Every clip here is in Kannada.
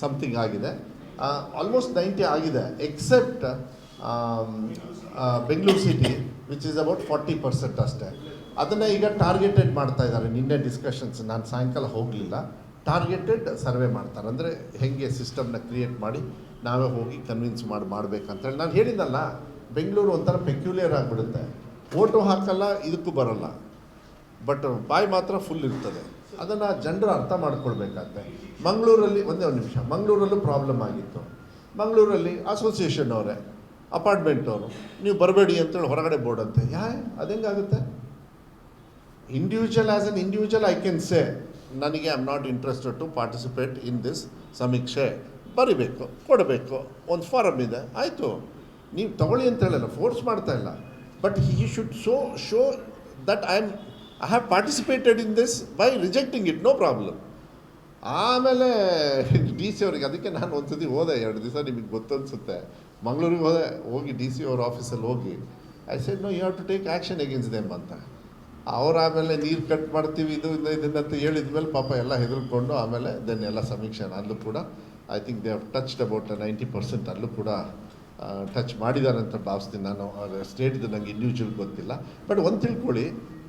ಸಮಥಿಂಗ್ ಆಗಿದೆ. ಆಲ್ಮೋಸ್ಟ್ ನೈಂಟಿ ಆಗಿದೆ except Bengaluru city which is about forty percent ಅಷ್ಟೇ. ಅದನ್ನು ಈಗ ಟಾರ್ಗೆಟೆಡ್ ಮಾಡ್ತಾ ಇದ್ದಾರೆ. ನಿನ್ನೆ ಡಿಸ್ಕಷನ್ಸ್ ನಾನು ಸಾಯಂಕಾಲ ಹೋಗಲಿಲ್ಲ. ಟಾರ್ಗೆಟೆಡ್ ಸರ್ವೆ ಮಾಡ್ತಾರೆ. ಅಂದರೆ ಹೆಂಗೆ ಸಿಸ್ಟಮ್ನ ಕ್ರಿಯೇಟ್ ಮಾಡಿ ನಾವೇ ಹೋಗಿ ಕನ್ವಿನ್ಸ್ ಮಾಡಿ, ಮಾಡಬೇಕಂತೇಳಿ. ನಾನು ಹೇಳಿದ್ದಲ್ಲ ಬೆಂಗಳೂರು ಒಂಥರ ಪೆಕ್ಯುಲಿಯರ್ ಆಗಿಬಿಡುತ್ತೆ. ಓಟು ಹಾಕಲ್ಲ, ಇದಕ್ಕೂ ಬರಲ್ಲ. ಬಟ್ ಬಾಯ್ ಮಾತ್ರ ಫುಲ್ ಇರ್ತದೆ. ಅದನ್ನು ಜನರು ಅರ್ಥ ಮಾಡ್ಕೊಳ್ಬೇಕಾಗತ್ತೆ ಮಂಗಳೂರಲ್ಲಿ ಒಂದೇ ಒಂದು ನಿಮಿಷ, ಮಂಗಳೂರಲ್ಲೂ ಪ್ರಾಬ್ಲಮ್ ಆಗಿತ್ತು. ಮಂಗಳೂರಲ್ಲಿ ಅಸೋಸಿಯೇಷನ್ ಅವರೇ ಅಪಾರ್ಟ್ಮೆಂಟ್ ಅವರು, ನೀವು ಬರಬೇಡಿ ಅಂತೇಳಿ ಹೊರಗಡೆ ಬೋರ್ಡ್ ಅಂತೆ. ಯಾ ಅದೆಂಗಾಗುತ್ತೆ individual as an individual I can say ನನಗೆ I am not interested to participate in this ಸಮೀಕ್ಷೆ. ಬರಿಬೇಕು, ಕೊಡಬೇಕು, ಒಂದು ಫಾರಮ್ ಇದೆ, ಆಯಿತು. ನೀವು ತಗೊಳ್ಳಿ ಅಂತ ಹೇಳಲ್ಲ ಫೋರ್ಸ್ ಮಾಡ್ತಾ ಇಲ್ಲ. But he should so show that I am I have participated in this by rejecting it no problem ಆಮೇಲೆ ಡಿ ಸಿ ಅವ್ರಿಗೆ, ಅದಕ್ಕೆ ನಾನು ಒಂದ್ಸತಿ ಹೋದೆ, ಎರಡು ದಿವಸ ನಿಮಗೆ ಗೊತ್ತನ್ಸುತ್ತೆ. ಮಂಗಳೂರಿಗೆ ಹೋದೆ, ಹೋಗಿ ಡಿ ಸಿ ಅವ್ರ ಆಫೀಸಲ್ಲಿ ಹೋಗಿ. I said no you have to take action against them ಅಂತ. ಅವ್ರು ಆಮೇಲೆ ನೀರು ಕಟ್ ಮಾಡ್ತೀವಿ, ಇದು ಇದು ಇದನ್ನಂತ ಹೇಳಿದ ಮೇಲೆ ಪಾಪ ಎಲ್ಲ ಹೆದರ್ಕೊಂಡು ಆಮೇಲೆ ದೆನ್ ಎಲ್ಲ ಸಮೀಕ್ಷೆ ಅಲ್ಲೂ ಕೂಡ I think they have touched about ninety percent ಅಲ್ಲೂ ಕೂಡ ಟಚ್ ಮಾಡಿದ್ದಾರೆ ಅಂತ ಭಾವಿಸ್ತೀನಿ ನಾನು. ಸ್ಟೇಟ್ದು ನನಗೆ ಇಂಡಿವಿಜುವಲ್ ಗೊತ್ತಿಲ್ಲ. ಬಟ್ ಒಂದು ತಿಳ್ಕೊಳ್ಳಿ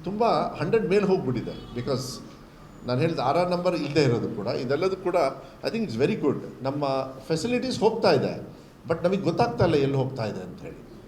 ತುಂಬ ಹಂಡ್ರೆಡ್ ಮೇಲೆ ಹೋಗ್ಬಿಟ್ಟಿದೆ. ಬಿಕಾಸ್ ನಾನು ಹೇಳಿದ ಆರ್ ಆರ್ ನಂಬರ್ ಇಲ್ಲದೆ ಇರೋದು ಕೂಡ. ಇದೆಲ್ಲದೂ ಕೂಡ I think it's very good ನಮ್ಮ ಫೆಸಿಲಿಟೀಸ್ ಹೋಗ್ತಾ ಇದೆ. ಬಟ್ ನಮಗೆ ಗೊತ್ತಾಗ್ತಾ ಇಲ್ಲ ಎಲ್ಲಿ ಹೋಗ್ತಾ ಇದೆ ಅಂತ ಹೇಳಿ.